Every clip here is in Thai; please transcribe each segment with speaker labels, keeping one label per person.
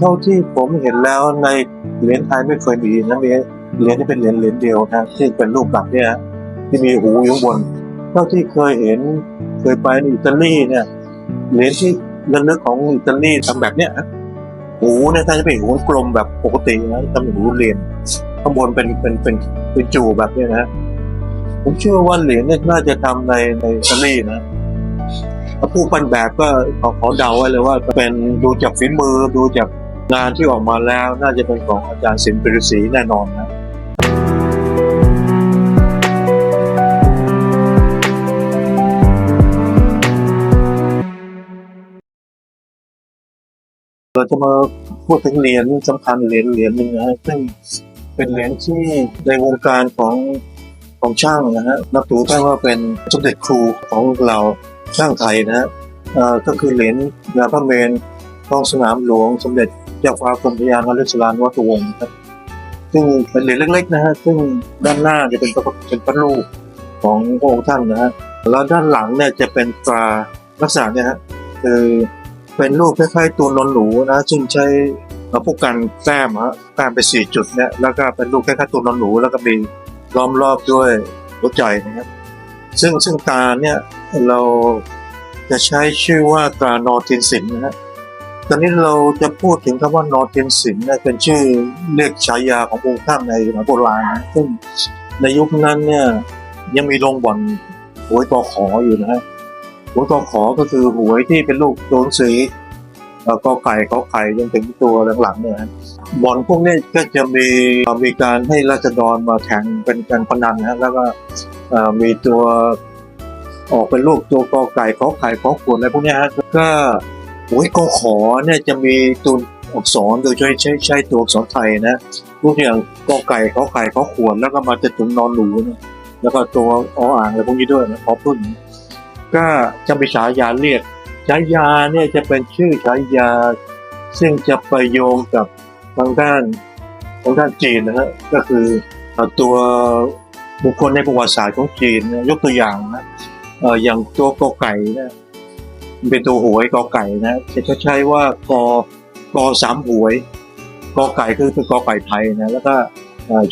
Speaker 1: เท่าที่ผมเห็นแล้วในเหรียญไทยไม่เคยมีนะมีเหรียญที่เป็นเหรียญเหรียญเดียวนะที่เป็นรูปหลักเนี่ยที่มีหูอยู่บน เท่าที่เคยเห็นเคยไปในอิตาลีเนี่ยเหรียญที่ระลึกของอิตาลีทำแบบเนี้ยหูเนี่ยถ้าจะเป็นหูกลมแบบปกตินะทำเป็นหูเหรียญข้างบนเป็นเป็นเป็นเป็นจูแบบเนี้ยนะผมเชื่อว่าเหรียญเนี่ยน่าจะทำในในอิตาลีนะผู้ปั้นแบบก็ขอขอเดาไว้เลยว่าเป็นดูจากฝีมือดูจาก งานที่ออกมาแล้วน่าจะเป็นของอาจารย์สินปรุศรีแน่นอนนะเราจะมาพูดถึงเหรียญสำคัญเหรียญเหรียญหนึ่งนะซึ่งเป็นเหรียญที่ในวงการของของช่างนะฮะนับถือได้ว่าเป็นสมเด็จครูของเราช่างไทยนะฮะก็คือเหรียญงาพระเมรุท้องสนามหลวงสมเด็จ จ้าฟ้ากรมพยานวชิรานวัตวงศ์ครับ ซึ่งเป็นเหรียญเล็กๆนะฮะซึ่งด้านหน้าจะเป็นพระเป็นพระรูปของพระองค์ท่านนะฮะแล้วด้านหลังเนี่ยจะเป็นตราลักษณะเนี่ยฮะคือเป็นรูปคล้ายๆตัวนนหนูนะซึ่งใช้เอ่อพวกกันแต้มฮะแต้มไปสี่จุดเนี่ยแล้วก็เป็นรูปคล้ายๆตัวนอนหนู แล้วก็มีล้อมรอบด้วยหัวใจนะครับ ซึ่งซึ่งตาเนี่ยเราจะใช้ชื่อว่าตรานอตินสินนะฮะ ตอนนี้เราจะพูดถึงคำว่านอร์ตินสินเนี่ยเป็นชื่อเรียกฉายาขององค์ท่านในสมัยโบราณนะซึ่งในยุคนั้นเนี่ยยังมีโรงบ่อนหวยกอขออยู่นะฮะหัวกอขอก็คือหวยที่เป็นลูกตัวหนังสือเอ่อกอไก่ขอไข่จนถึงตัวหลังๆเนี่ยนะบอลพวกนี้ก็จะมีมีการให้ราษฎรมาแข่งเป็นการพนันนะแล้วก็มีตัวออกเป็นลูกตัวกอไก่ขอไข่ขอขวดอะไรพวกนี้ฮะก็ หวยกขอเนี่ยจะมีตัวอักษรโดยใช้ใช้ใช้ตัวอักษรไทยนะพวกอย่างกอไก่ขอไข่ขอขวดแล้วก็มาจะถึงนอนหนูนะแล้วก็ตัวออ่างอะไรพวกนี้ด้วยนะขอพึ่งก็จะมีฉายาเรียกฉายาเนี่ยจะเป็นชื่อฉายา ซึ่งจะไปโยงกับทางด้านทางด้านจีนนะฮะก็คือตัวบุคคลในประวัติศาสตร์ของจีนนะยกตัวอย่างนะเอ่ออย่างตัวกอไก่นะ เป็นตัวหวยกอไก่นะจะใช้ว่ากอกอสามหวยกอไก่คือเป็นกอไก่ไทยนะแล้วก็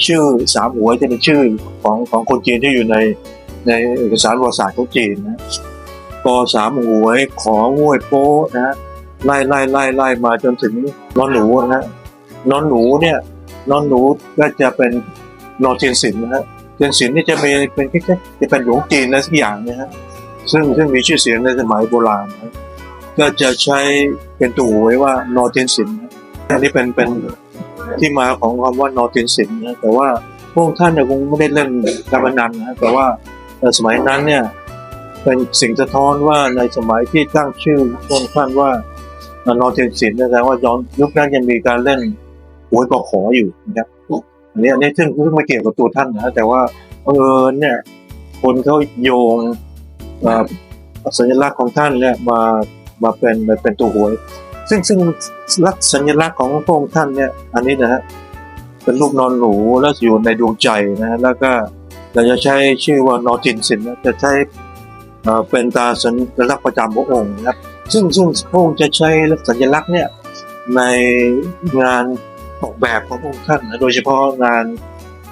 Speaker 1: ชื่อสามหวยจะเป็นชื่อของของคนจีนที่อยู่ในในเอกสารประวัติศาสตร์ของจีนนะกอสามหวยขอห้วยโป้นะฮะไล่ไล่ไล่ไล่มาจนถึงนอนหนูนะฮะนอนหนูเนี่ยนอนหนูก็จะเป็นนอนเทียนศิลป์นะฮะเทียนศิลป์นี่จะเป็นเป็นแค่จะเป็นหลวงจีนอะไรสักอย่างนะฮะ ซึ่งซึ่งมีชื่อเสียงในสมัยโบราณนะก็จะใช้เป็นตัวหวยว่านอเทนศินะอันนี้เป็นเป็นที่มาของคำว่านอเทนศิลป์นะแต่ว่าพวกท่านเนี่ยคงไม่ได้เล่นการพนันนะแต่ว่าสมัยนั้นเนี่ยเป็นสิ่งสะท้อนว่าในสมัยที่ตั้งชื่อพวกท่านว่านอเทนศิลป์แสดงว่าย้อนยุคนั้นยังมีการเล่นหวยกอขออยู่นะครับอันนี้อันนี้ซึ่งซึ่งไม่เกี่ยวกับตัวท่านนะแต่ว่าเออเนี่ยคนเขาโยง สัญลักษณ์ของท่านเนี่ยมามาเป็นเป็นตัวหวย ซึ่งซึ่งลักษณ์สัญลักษณ์ของพระองค์ท่านเนี่ยอันนี้นะฮะเป็นรูปนอนหนูแล้วอยู่ในดวงใจนะแล้วก็เราจะใช้ชื่อว่านอตินสินนะจะใช้เอ่อเป็นตาสัญลักษณ์ประจำพระองค์นะครับซึ่งซึ่งพระองค์จะใช้สัญลักษณ์เนี่ยในงานออกแบบของพระองค์ท่านนะโดยเฉพาะงาน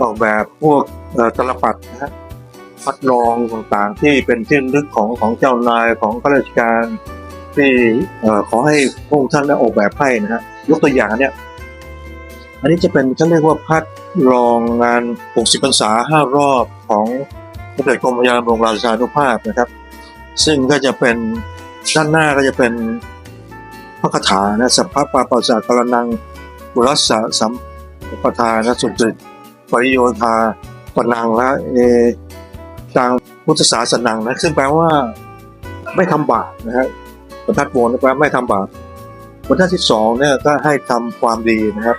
Speaker 1: ออกแบบพวกเอ่อตลปัดนะฮะ พัดรองต่างๆ ที่เป็นที่ระลึกของของเจ้านายของข้าราชการที่อขอให้พระองค์ท่านได้ออกแบบให้นะฮะยกตัวอย่างเนี่ยอันนี้จะเป็นเขาเรียกว่าพัดรองงาน 60พรรษา5รอบของสมเด็จกรมพระยาบรมราชานุภาพนะครับ ซึ่งก็จะเป็นด้านหน้าก็จะเป็นพระคาถานะสัพพะปาปาสากรนังบุรัสสะสัมปทานะสุจิตปริโยธาปนังละเอ พุทธศาสนังนะซึ่งแปลว่าไม่ทำบาปนะฮะบรรทัดโบนแปลว่าไม่ทำบาปบรรทัดที่สองเนี่ยก็ให้ทำความดีนะครับ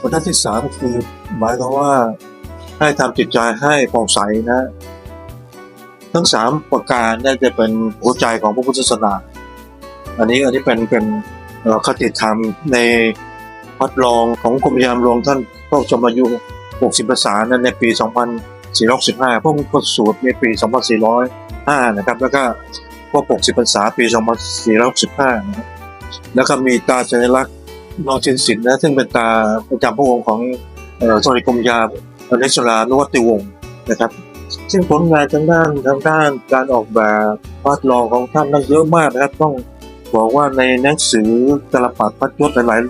Speaker 1: บรรทัดที่สามคือหมายความว่าให้ทำจิตใจให้ผ่องใสนะ ทั้งสามประการน่าจะเป็นหัวใจของพระพุทธศาสนา อันนี้อันนี้เป็นเป็นเอ่อคติธรรมในพัดรองของกรมยามหลวงท่านพระชมอายุ 60ภาษานั้นในปี 465 พวกพระสูตรในปี 2405 นะครับ แล้วก็พวก 60ภาษาปี 2465 นะครับ แล้วก็มีตาสัญลักษณ์นอชินสินนะ ซึ่งเป็นตาประจำพระองค์ของสมเด็จกรมยาอเนชรานุวัติวงศ์นะครับ ซึ่งผลงานทางด้านทางด้านการออกแบบวาดลองของท่านนั้นเยอะมากนะครับ ต้องบอกว่าในหนังสือกระปัดพัดยศหลาย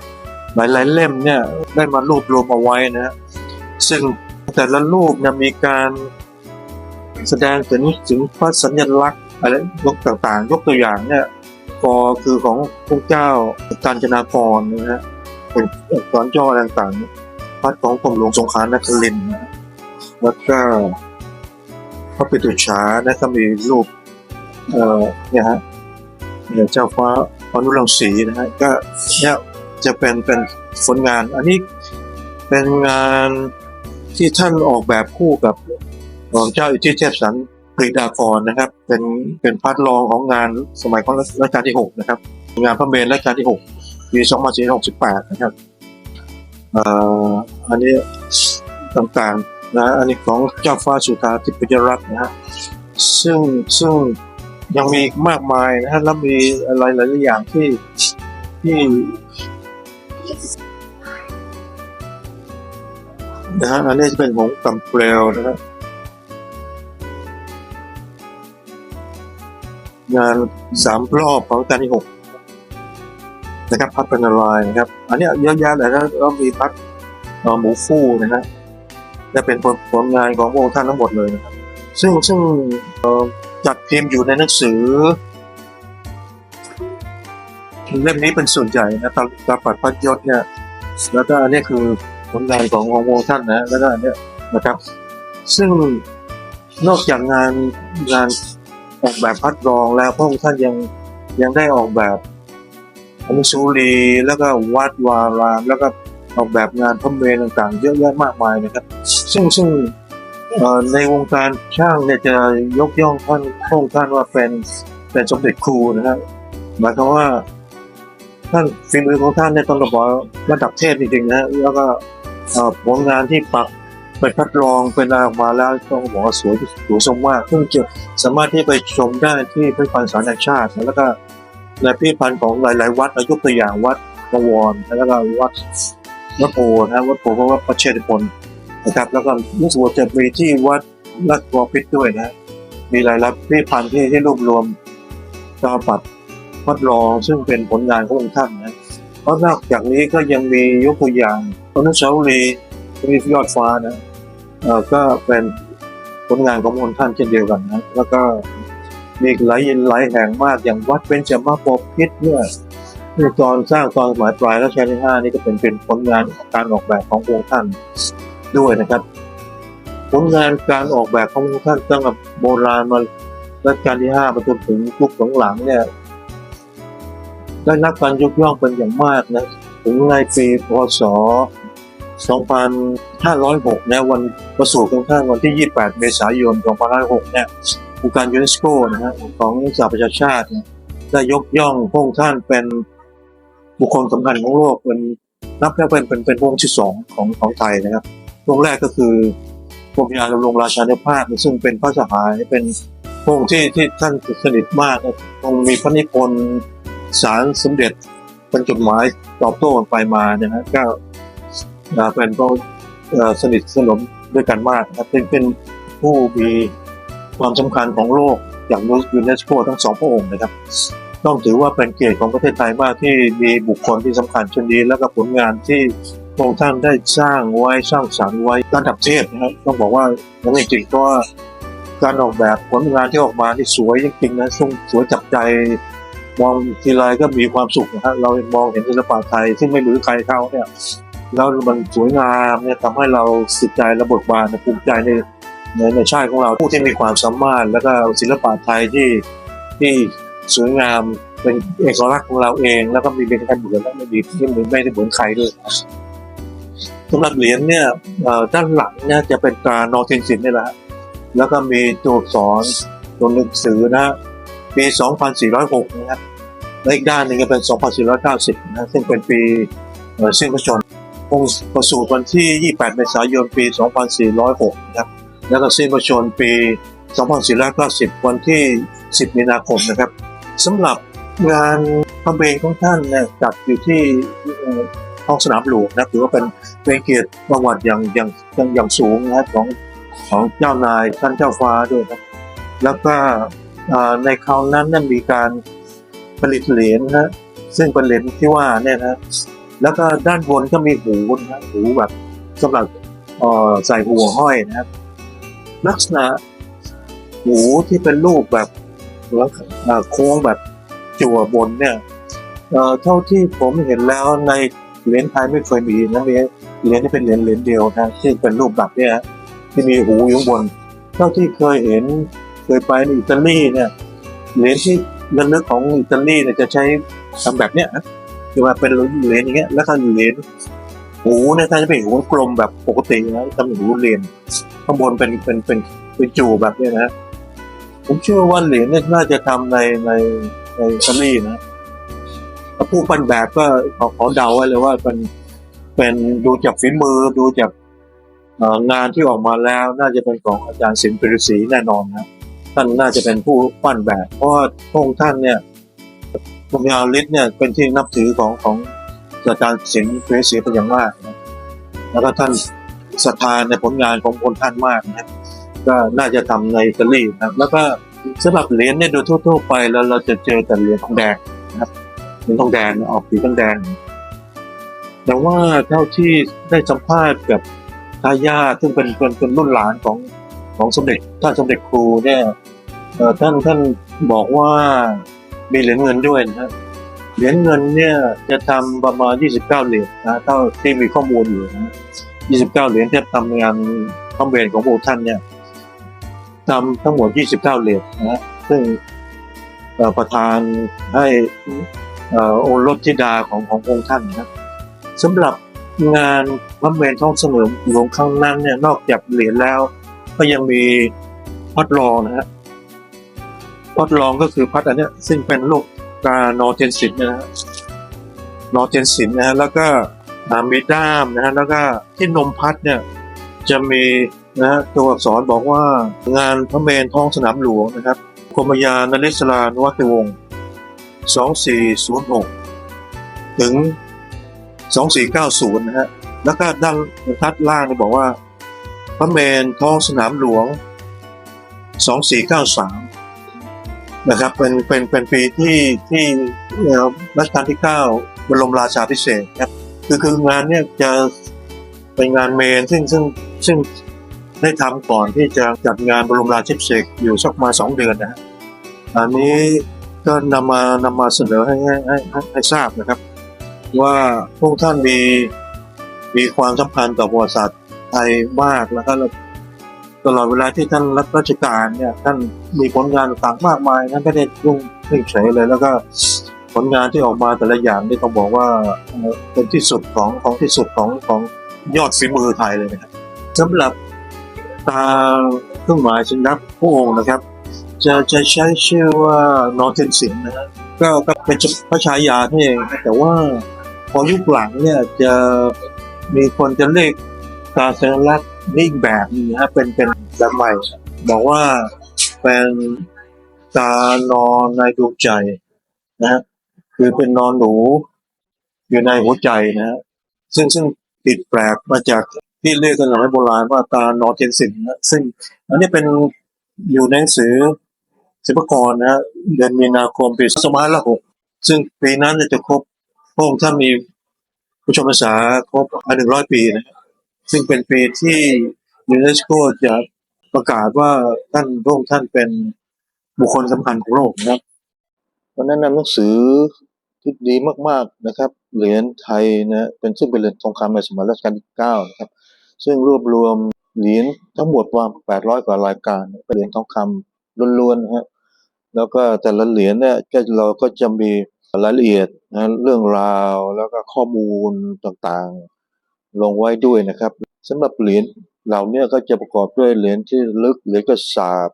Speaker 1: หลายหลายเล่มเนี่ยได้มารวบรวมเอาไว้นะฮะซึ่ง แต่ละรูปเนี่ยมีการแสดงถึงถึงพระสัญลักษณ์อะไรยกต่างๆ ยกตัวอย่างเนี่ยกอคือของพระเจ้ากาญจนาพรนะฮะเป็นอักษรย่อต่างๆพัดของกรมหลวงสงขลานครินทร์นะแล้วก็พระปิตุฉานะก็มีรูปเอ่อเนี่ยฮะเนี่ยเจ้าฟ้าอนุรังสีนะฮะก็เนี่ยจะเป็นเป็นผลงาน อันนี้เป็นงาน ที่ท่านออกแบบคู่กับของเจ้าอิทธิเทพสันปรีดากรนะครับ เป็นเป็นพัดรองของงานสมัยของรัชกาลที่หกนะครับ งานพระเมรุรัชกาลที่หกปีสองพันสี่ร้อยหกสิบแปดนะครับอันนี้ต่างๆนะอันนี้ของเจ้าฟ้าสุธาทิพยรัตน์นะฮะซึ่งซึ่งยังมีอีกมากมายนะฮะแล้วมีอะไรหลายๆอย่างที่ที่ นะฮะอันนี้จะเป็นของกำเปลวนะฮะงานสามรอบของการที่หกนะครับพัฒนารายนะครับ อันนี้เยอะแยะเลยนะแล้วมีพัดเอ่อหมูฟูนะฮะและเป็นผลผลงานของพระองค์ท่านทั้งหมดเลยนะครับ ซึ่งซึ่งจัดพิมพ์อยู่ในหนังสือเล่มนี้เป็นส่วนใหญ่นะตาตาปัดพัดยศเนี่ยแล้วก็อันนี้คือ ผลงานของของพระองค์ท่านนะแล้วก็เนี้ยนะครับ ซึ่งนอกจากงานงานออกแบบพัดรองแล้วพระองค์ท่านยังยังได้ออกแบบอนุสาวรีแล้วก็วัดวารามแล้วก็ออกแบบงานพระเมรุต่างๆ เยอะแยะมากมายนะครับ ซึ่งซึ่งในวงการช่างเนี่ยจะยกย่องท่านพระองค์ท่านว่าเป็นเป็นสมเด็จครูนะครับหมายความว่าท่านฝีมือของท่านเนี่ยต้องบอกว่าระดับเทพจริงๆนะแล้วก็ ผลงานที่ปักเป็นพัดรองเป็นอะไรออกมาแล้วต้องบอกว่าสวยสวยทรงมากซึ่งจะสามารถที่ไปชมได้ที่พิพิธภัณฑ์สารแห่งชาติ แล้วก็ในพิพิธภัณฑ์ของหลาย ๆ วัดนะยกตัวอย่างวัดบวรแล้วก็วัดวัดโพนะวัดโพเพราะว่าพระเชษฐพลนะครับ แล้วก็รู้สึกว่าจะมีที่วัดราชบพิตรด้วยนะ มีรายรับพิพิธภัณฑ์ที่ที่รวบรวมตาปัดวัดรองซึ่งเป็นผลงานขององค์ท่านนะ เพราะนอกจากนี้ก็ยังมียกตัวอย่างอนุสาวรีย์มียอดฟ้านะเออก็เป็นผลงานขององค์ท่านเช่นเดียวกันนะแล้วก็มีหลายหลายแห่งมากอย่างวัดเป็นจมาปพิตรเนี่ยคือตอนสร้างตอนสมัยปลายรัชกาลที่ห้านี่ก็เป็นเป็นผลงานการออกแบบขององค์ท่านด้วยนะครับ ผลงานการออกแบบขององค์ท่านตั้งแต่โบราณมารัชกาลที่ห้ามาจนถึงยุคหลังๆเนี่ย ได้รับการยกย่องเป็นอย่างมากนะถึงในปีพศ 2506นะวันประสูติของท่านวันที่ 28 เมษายน 2506เนี่ยองค์การยูเนสโกนะฮะของสหประชาชาติได้ยกย่องพระองค์ท่านเป็นบุคคลสำคัญของโลกเป็นนับได้เป็นเป็นเป็นพระองค์ที่สองของของไทยนะครับพระองค์แรกก็คือกรมยาดำรงราชานุภาพซึ่งเป็นพระสหายเป็นพระองค์ที่ที่ท่านสนิทมากนะทรงมีพระนิพนธ์ สารสมเด็จเป็นจดหมายตอบโต้กันไปมานะฮะก็อ่าเป็สนิทสนมด้วยกันมากนะครับเป็นเป็นผู้มีความสำคัญของโลกอย่างยูเนสโกทั้งสองพระองค์นะครับต้องถือว่าเป็นเกียรติของประเทศไทยมากที่มีบุคคลที่สำคัญเช่นนี้แล้วก็ผลงานที่พระองค์ท่านได้สร้างไว้สร้างสรรค์ไว้ระดับเทพนะครับต้องบอกว่าอย่างจริงๆเพราะว่าการออกแบบผลงานที่ออกมาที่สวยจริงๆนะทรงสวยจับใจ มองทีไรก็มีความสุขนะฮะเรามองเห็นศิลปะไทยซึ่งไม่เหมือนใครเขาเนี่ยแล้วมันสวยงามเนี่ยทำให้เราสิตใจและเบิกบานและภูมิใจในในในชาติของเราผู้ที่มีความสามารถ แล้วก็ศิลปะไทยที่ที่สวยงามเป็นเอกลักษณ์ของเราเอง แล้วก็มีเป็นการเหมือนและไม่มีที่เหมือนไม่ได้เหมือนใครด้วยสำหรับเหรียญเนี่ยด้านหลังเนี่ยจะเป็นตรานอเทนสินนี่แหละฮะแล้วก็มีตัวอักษรตัวหนังสือนะ ปี 2406 นะครับและอีกด้านหนึ่งก็เป็น 2490 นะซึ่งเป็นปีเสิ้นพระชนองค์ประสูติวันที่ 28 เมษายน ปี 2406 นะครับ แล้วก็สิ้นพระชนปี 2490 วันที่ 10 มีนาคมนะครับสำหรับงานพระเบญของท่านเนี่ยจัดอยู่ที่เอ่อท้องสนามหลวงนะถือว่าเป็นเป็นเกียรติประวัติอย่างอย่างอย่างสูงนะครับของของเจ้านายท่านเจ้าฟ้าด้วยครับแล้วก็ ในคราวนั้นนั้นมีการผลิตเหรียญนะฮะซึ่งเป็นเหรียญที่ว่าเนี่ยนะแล้วก็ด้านบนก็มีหูนะหูแบบสำหรับใส่หัวห้อยนะครับ ลักษณะหูที่เป็นรูปแบบลักษณะเอ่อโค้งแบบจั่วบนเนี่ยเท่าที่ผมเห็นแล้วในเหรียญไทยไม่เคยมีนะมีเหรียญที่เป็นเหรียญเหรียญเดียวนะที่เป็นรูปแบบเนี้ยที่มีหูอยู่บน เท่าที่เคยเห็น เคยไปในอิตาลีเนี่ยเหรียญที่ระลึกของอิตาลีเนี่ยจะใช้ทำแบบเนี้ยนะคือว่าเป็นเหรียญอย่างเงี้ยแล้วก็เหรียญหูเนี่ยถ้าจะเป็นหูกลมแบบปกตินะทำเป็นหูเหรียญข้างบนเป็นเป็นเป็นเป็นจูแบบเนี้ยนะผมเชื่อว่าเหรียญเนี่ยน่าจะทำในในในอิตาลีนะถ้าผู้ปั้นแบบก็ขอขอเดาไว้เลยว่าเป็นเป็นดูจากฝีมือดูจากงานที่ออกมาแล้ว น่าจะเป็นของอาจารย์สินปริศรีแน่นอนนะ ท่านน่าจะเป็นผู้ปั้นแบบ เพราะว่าพระองค์ท่านเนี่ยพงยาฤทธิ์เนี่ยเป็นที่นับถือของของอาจารย์สินปริศรีเป็นอย่างมากนะแล้วก็ท่านศรัทธาในผลงานของคนท่านมากนะครับก็น่าจะทำในอิตาลีนะครับแล้วก็สำหรับเหรียญเนี่ยโดยทั่วๆไปแล้วเราจะเจอแต่เหรียญทองแดงนะครับเหรียญทองแดงออกสีทองแดง แต่ว่าเท่าที่ได้สัมภาษณ์กับทายาทซึ่งเป็นเป็นเป็นรุ่นหลานของ ของสมเด็จท่านสมเด็จครูเนี่ยท่านท่านบอกว่ามีเหรียญเงินด้วยนะฮะเหรียญเงินเนี่ยจะทำประมาณ 29 เหรียญนะเท่าที่มีข้อมูลอยู่นะ29 เหรียญที่ทำงานพระเวรของพระองค์ท่านเนี่ยทำทั้งหมด 29 เหรียญนะซึ่งประธานให้อ่อโอรสธิดาของขององค์ท่านนะสำหรับงานพระเวรท้องเสนามหลวงครั้งนั้นเนี่ยนอกจากเหรียญแล้ว ก็ยังมีพัดรองนะฮะพัดรองก็คือพัดอันเนี้ยซึ่งเป็นลูกกานอเทนสินนะฮะนอเทนสินนะฮะแล้วก็มีด้ามนะฮะแล้วก็ที่นมพัดเนี่ยจะมีนะฮะตัวอักษรบอกว่างานพระเมรุท้องสนามหลวงนะครับกรมยานเรศรานวัตวงศ์2406 ถึง 2490 นะฮะแล้วก็ด้านทัดล่างบอกว่า พระเมรุท้องสนามหลวง 2493 นะครับ เป็นเป็นเป็นปีที่ที่รัชกาลที่ 9 บรมราชาภิเศษครับคือคืองานเนี่ยจะเป็นงานเมนซึ่งซึ่งซึ่งได้ทำก่อนที่จะจัดงานบรมราชินีเสกอยู่สักมาสองเดือนนะอันนี้ก็นำมานำมาเสนอให้ให้ให้ให้ทราบนะครับ ว่าพวกท่านมีมีความสำคัญต่อประวัติศาสตร์ ไทยมากแล้วก็ตลอดเวลาที่ท่านรับราชการเนี่ยท่านมีผลงานต่างมากมายท่านไม่ได้ยุ่งนิ่งเฉยเลย แล้วก็ผลงานที่ออกมาแต่ละอย่างนี่ต้องบอกว่าเป็นที่สุดของของที่สุดของของยอดฝีมือไทยเลยนะครับสำหรับตาเครื่องหมายสัญลักษณ์พระองค์นะครับ จะจะใช้ชื่อว่านอเทนสินนะฮะก็ก็เป็นพระฉายาท่เองแต่ว่าพอยุคหลังเนี่ยจะมีคนจะเรียก ตาสัญลักษณ์นี่อีกแบบหนึงนะฮะเป็นเป็นแบบใหม่ บอกว่าเป็นตานอนในดวงใจนะฮะคือเป็นนอนหนูอยู่ในหัวใจนะฮะซึ่งซึ่งติดแปลกมาจากที่เรียกกันสมัยโบราณว่าตานอเทนสินนะซึ่งอันนี้เป็นอยู่ในหนังสือศิลปากรนะฮะเดือนมีนาคมปีสมัยละหกซึ่งปีนั้นเนี่ยจะครบพระองค์ท่านมีผู้ชมภาษาครบหนึ่งร้อยปีนะฮะ ซึ่งเป็นปีที่ยูเนสโกจะประกาศว่าท่านพระองค์ท่านเป็นบุคคลสำคัญของโลกนะครับวันนั้นนำหนังสือที่ดีมากๆนะครับ เหรียญไทยนะเป็นซึ่งเป็นเหรียญทองคำในสมัยรัชกาลที่เก้านะครับ ซึ่งรวบรวมเหรียญทั้งหมดประมาณ800 กว่ารายการเป็นเหรียญทองคำล้วนๆนะฮะแล้วก็แต่ละเหรียญเนี่ยก็เราก็จะมีรายละเอียดนะเรื่องราวแล้วก็ข้อมูลต่างๆ ลงไว้ด้วยนะครับสำหรับเหรียญเหล่านี้ก็จะประกอบด้วยเหรียญที่ลึกเหรียญกระสาบ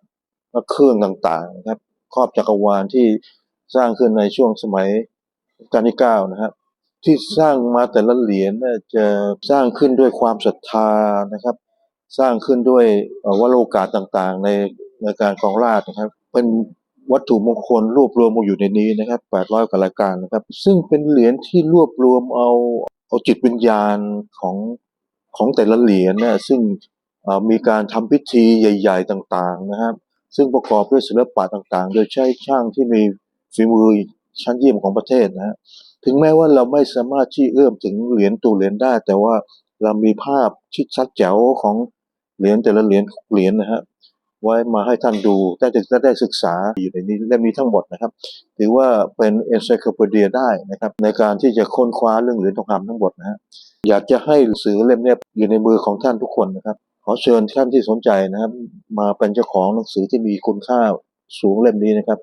Speaker 1: และเครื่องต่างๆครับครอบจักรวาลที่สร้างขึ้นในช่วงสมัยกาลที่เก้านะครับที่สร้างมาแต่ละเหรียญเนี่ยจะสร้างขึ้นด้วยความศรัทธานะครับ สร้างขึ้นด้วยเอ่อวโรกาสต่างๆ ในในการครองราชนะครับ เป็นวัตถุมงคลรวบรวมมาอยู่ในนี้นะครับ800กว่ารายการนะครับ ซึ่งเป็นเหรียญที่รวบรวมเอา เอาจิตวิญญาณของของแต่ละเหรียญเนะซึ่งมีการทำพิธีใหญ่ ๆ ต่างๆนะครับ ซึ่งประกอบด้วยศิลปะต่างๆ โดยใช้ช่างที่มีฝีมือชั้นเยี่ยมของประเทศนะฮะถึงแม้ว่าเราไม่สามารถที่เอื้อมถึงเหรียญตัวเหรียญได้ แต่ว่าเรามีภาพชิดชัดแจ๋วของเหรียญแต่ละเหรียญเหรียญนะฮะ ไว้มาให้ท่านดูได้จะได้ศึกษาอยู่ในนี้และมีทั้งหมดนะครับ ถือว่าเป็น encyclopedia ได้นะครับ ในการที่จะค้นคว้าเรื่องเหรียญทองคำทั้งหมดนะฮะอยากจะให้หนังสือเล่มนี้อยู่ในมือของท่านทุกคนนะครับ ขอเชิญท่านที่สนใจนะครับ มาเป็นเจ้าของหนังสือที่มีคุณค่าสูงเล่มนี้นะครับ